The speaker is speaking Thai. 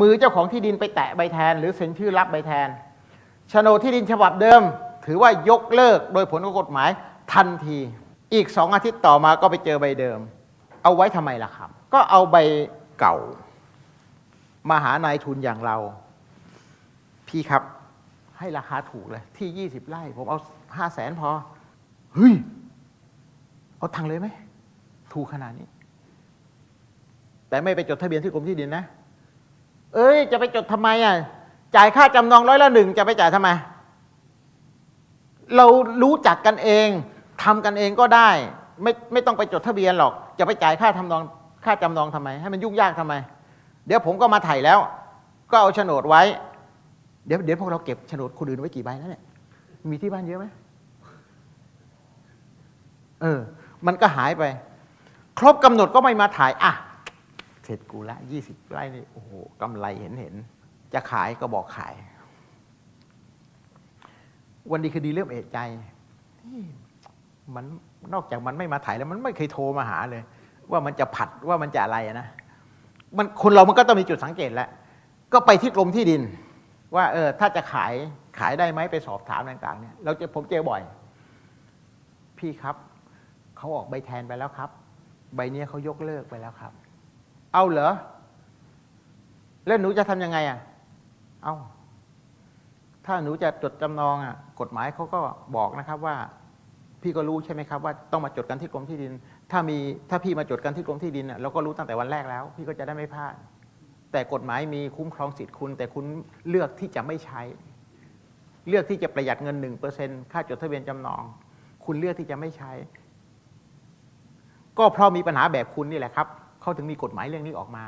มือเจ้าของที่ดินไปแตะใบแทน หรือเซ็นชื่อรับใบแทนโฉนดที่ดินฉบับเดิม ถือว่ายกเลิกโดยผลของกฎหมายทันที อีกสองอาทิตย์ต่อมาก็ไปเจอใบเดิม เอาไว้ทำไมล่ะครับ ก็เอาใบเก่า มาหานายทุนอย่างเรา พี่ครับให้ราคาถูกเลย ที่20ไร่ ผมเอาห้าแสนพอ เฮ้ย เอาทังเลยไหม ถูกขนาดนี้ แต่ไม่ไปจดทะเบียนที่กรมที่ดินนะ เอ้ย จะไปจดทำไมอะ จ่ายค่าจำนองร้อยละหนึ่งจะไปจ่ายทำไม เรารู้จักกันเองทำกันเองก็ได้ ไม่ไม่ต้องไปจดทะเบียนหรอก จะไปจ่ายค่าทำนองค่าจำนองทำไม ให้มันยุ่งยากทำไม เดี๋ยวผมก็มาถ่ายแล้ว ก็เอาโฉนดไว้ เดี๋ยวเดี๋ยวพวกเราเก็บโฉนดคนอื่นไว้กี่ใบแล้วเนี่ยมีที่บ้านเยอะไหมเออ มันก็หายไป ครบกำหนดก็ไม่มาถ่ายอะ เสร็จกูละยี่สิบไร่นี่โอ้โหกำไรเห็นเห็น จะขายก็บอกขาย วันดีคือดีเริ่มเอะใจ มันนอกจากมันไม่มาถ่ายแล้ว มันไม่เคยโทรมาหาเลย ว่ามันจะผัดว่ามันจะอะไรนะมันคนเรามันก็ต้องมีจุดสังเกตแล้ว ก็ไปที่กรมที่ดิน ว่า เออ ถ้าจะขายขายได้ไหมไปสอบถามต่าง ๆ เนี่ยเราจะผมเจอบ่อย พี่ครับเขาออกใบแทนไปแล้วครับ ใบเนี้ยเขายกเลิกไปแล้วครับ เอาเหรอ แล้วหนูจะทำยังไงอะ เอาถ้าหนูจะจดจำนองอะ กฎหมายเขาก็บอกนะครับว่า พี่ก็รู้ใช่ไหมครับว่าต้องมาจดกันที่กรมที่ดิน ถ้ามีถ้าพี่มาจดกันที่กรมที่ดินอะเราก็รู้ตั้งแต่วันแรกแล้ว พี่ก็จะได้ไม่พลาด แต่กฎหมายมีคุ้มครองสิทธิ์คุณ แต่คุณเลือกที่จะไม่ใช้ เลือกที่จะประหยัดเงินหนึ่งเปอร์เซ็นค่าจดทะเบียนจำนอง คุณเลือกที่จะไม่ใช้ ก็เพราะมีปัญหาแบบคุณนี่แหละครับ เขาถึงมีกฎหมายเรื่องนี้ออกมา